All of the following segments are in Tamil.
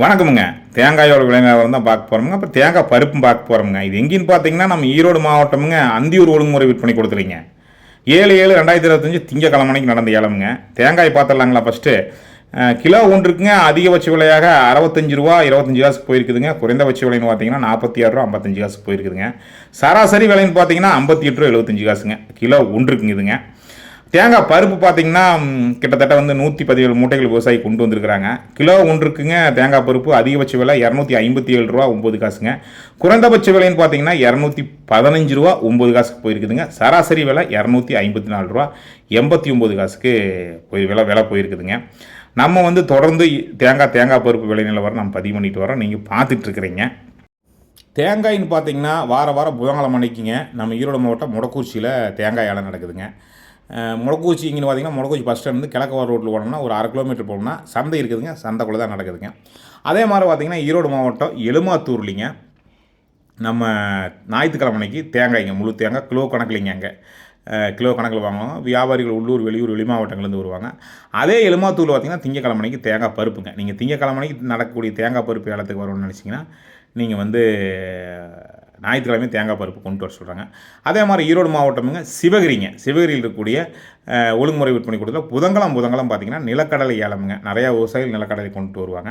வணக்கமுங்க. தேங்காயோட விளைநிலவரம் தான் பார்க்க போகிறோமுங்க அப்புறம் தேங்காய் பருப்பும் பார்க்க போகிறோமுங்க இது எங்கேன்னு பார்த்தீங்கன்னா நம்ம ஈரோடு மாவட்டமுங்க அந்தியூர் ஒழுங்குமுறை விற்பனை கொடுத்துருங்க ஏழு ஏழு ரெண்டாயிரத்தி இருபத்தஞ்சி திங்கக்கிழமனைக்கு நடந்த ஏலமுங்க. தேங்காய் பார்த்துடலாங்களா ஃபஸ்ட்டு கிலோ ஒன்றுக்குங்க அதிகபட்ச விலையாக அறுபத்தஞ்சு ரூபா இருபத்தஞ்சி காசு போயிருக்குதுங்க. குறைந்தபட்ச விலைன்னு பார்த்தீங்கன்னா நாற்பத்தி ஆறு ரூபா ஐம்பத்தஞ்சு காசு போயிருக்குதுங்க. சராசரி விலைன்னு பார்த்தீங்கன்னா ஐம்பத்தி எட்டு ரூபா எழுபத்தஞ்சு காசுங்க. கிலோ ஒன்றுக்குங்க இதுங்க. தேங்காய் பருப்பு பார்த்தீங்கன்னா கிட்டத்தட்ட வந்து நூற்றி பதினேழு மூட்டைகள் விவசாயி கொண்டு வந்திருக்கிறாங்க. கிலோ ஒன்றுக்குங்க தேங்காய் பருப்பு அதிகபட்ச விலை இரநூத்தி ஐம்பத்தி ஏழு ரூபா ஒம்பது காசுங்க. குறைந்தபட்ச விலைன்னு பார்த்தீங்கன்னா இரநூத்தி பதினஞ்சு ரூபா ஒம்பது காசுக்கு போயிருக்குதுங்க. சராசரி விலை இரநூத்தி ஐம்பத்தி நாலு ரூபா எண்பத்தி ஒம்பது காசுக்கு போய் விலை விலை போயிருக்குதுங்க. நம்ம வந்து தொடர்ந்து தேங்காய் தேங்காய் பருப்பு விலை நிலவரம் நம்ம பதிவு பண்ணிட்டு வரோம். நீங்கள் பார்த்துட்ருக்குறீங்க தேங்காயின்னு பார்த்தீங்கன்னா வார வாரம் புதன்கிழமை அன்னைக்குங்க நம்ம ஈரோடு மாவட்டம் முடக்கூர்ச்சியில் தேங்காய் ஏலம் நடக்குதுங்க. முடக்கூச்சி இங்கே பார்த்தீங்கன்னா முடக்கூச்சி பஸ் ஸ்டாண்ட் கிழக்கு ரோட்டில் போனோம்னா ஒரு அரை கிலோமீட்டர் போனோம்னா சந்தை இருக்குதுங்க. சந்தைக்குள்ளே தான் நடக்குதுங்க. அதே மாதிரி பார்த்தீங்கன்னா ஈரோடு மாவட்டம் எலுமாத்தூர்லிங்க நம்ம ஞாயிற்றுக்கிழமை அன்னைக்கு தேங்காய்ங்க முழு தேங்காய் கிலோ கணக்குலிங்க அங்கே. கிலோ கணக்கில் வாங்குவாங்க வியாபாரிகள் உள்ளூர் வெளியூர் வெளி மாவட்டங்கள்லேருந்து வருவாங்க. அதே எலுமாத்தூரில் பார்த்திங்கன்னா திங்கக்கிழமைக்கு தேங்காய் பருப்புங்க. நீங்கள் திங்கக்கிழமைக்கு நடக்கக்கூடிய தேங்காய் பருப்பு ஏலத்துக்கு வரணும்னு நினச்சிங்கன்னா நீங்கள் வந்து ஞாயிற்றுக்கிழமை தேங்காய் பருப்பு கொண்டு வர சொல்கிறாங்க அதே மாதிரி ஈரோடு மாவட்டமுங்க சிவகிரிங்க. சிவகிரியில் இருக்கக்கூடிய ஒழுங்குமுறை விற்பனை கொடுத்தல புதங்கலம் புதங்கலம் பார்த்தீங்கன்னா நிலக்கடலை ஏலமுங்க. நிறையா விவசாயிகள் நிலக்கடலை கொண்டு வருவாங்க.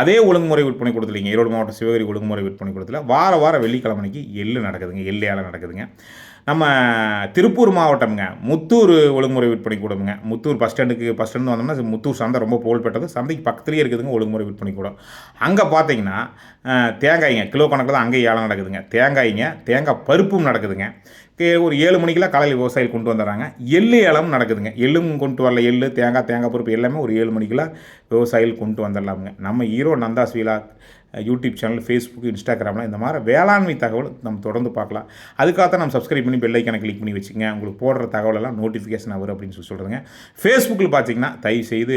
அதே ஒழுங்குமுறை விற்பனை கொடுத்துலிங்க ஈரோடு மாவட்டம் சிவகிரி ஒழுங்குமுறை விற்பனை கொடுத்துல வார வாரம் வெள்ளிக்கிழமைக்கு எள்ளு நடக்குதுங்க. எள்ளு ஏலம் நடக்குதுங்க. நம்ம திருப்பூர் மாவட்டம்ங்க. முத்தூர் ஒழுங்குமுறை விற்பனை கூடமுங்க. முத்தூர் பஸ் ஸ்டாண்டுக்கு பஸ் ஸ்டாண்டு வந்தோம்னா முத்தூர் சந்தை ரொம்ப புகழ்பெற்றது. சந்தைக்கு பக்கத்துலேயே இருக்குதுங்க ஒழுங்குமுறை விற்பனை கூடம். அங்கே பார்த்தீங்கன்னா தேங்காய்ங்க. கிலோ கணக்கில் தான் அங்கே ஏலம் நடக்குதுங்க. தேங்காய்ங்க தேங்காய் பருப்பும் நடக்குதுங்க. ஒரு ஏழு மணிக்கெல்லாம் காலையில் விவசாயிகள் கொண்டு வந்துடுறாங்க எள்ளு ஏலமும் நடக்குதுங்க. எள்ளும் கொண்டு வரல. எள்ளு தேங்காய் தேங்காய் பருப்பு எல்லாமே ஒரு ஏழு மணிக்கெல்லாம் விவசாயிகள் கொண்டு வந்துடலாமுங்க. நம்ம ஹீரோ நந்தாஸ் வீலா யூடியூப் சேனல் ஃபேஸ்புக் இன்ஸ்டாகிராம்லாம் இந்த மாதிரி வேளாண்மை தகவல் நம்ம தொடர்ந்து பார்க்கலாம். அதுக்காக நம்ம சப்ஸ்கிரைப் பண்ணி பெல்லைக்கான கிளிக் பண்ணி வச்சுங்க உங்களுக்கு போடுற தகவலெல்லாம் நோட்டிஃபிகேஷன் வரும் அப்படின்னு சொல்லி சொல்கிறேங்க ஃபேஸ்புக்கில் பார்த்தீங்கன்னா தயவு செய்து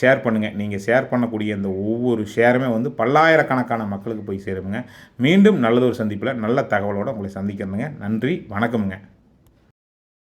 ஷேர் பண்ணுங்கள் நீங்கள் ஷேர் பண்ணக்கூடிய இந்த ஒவ்வொரு ஷேருமே வந்து பல்லாயிரக்கணக்கான மக்களுக்கு போய் சேருங்க மீண்டும் நல்லதொரு சந்திப்பில் நல்ல தகவலோடு உங்களை சந்திக்கிறதுங்க நன்றி வணக்கமுங்க.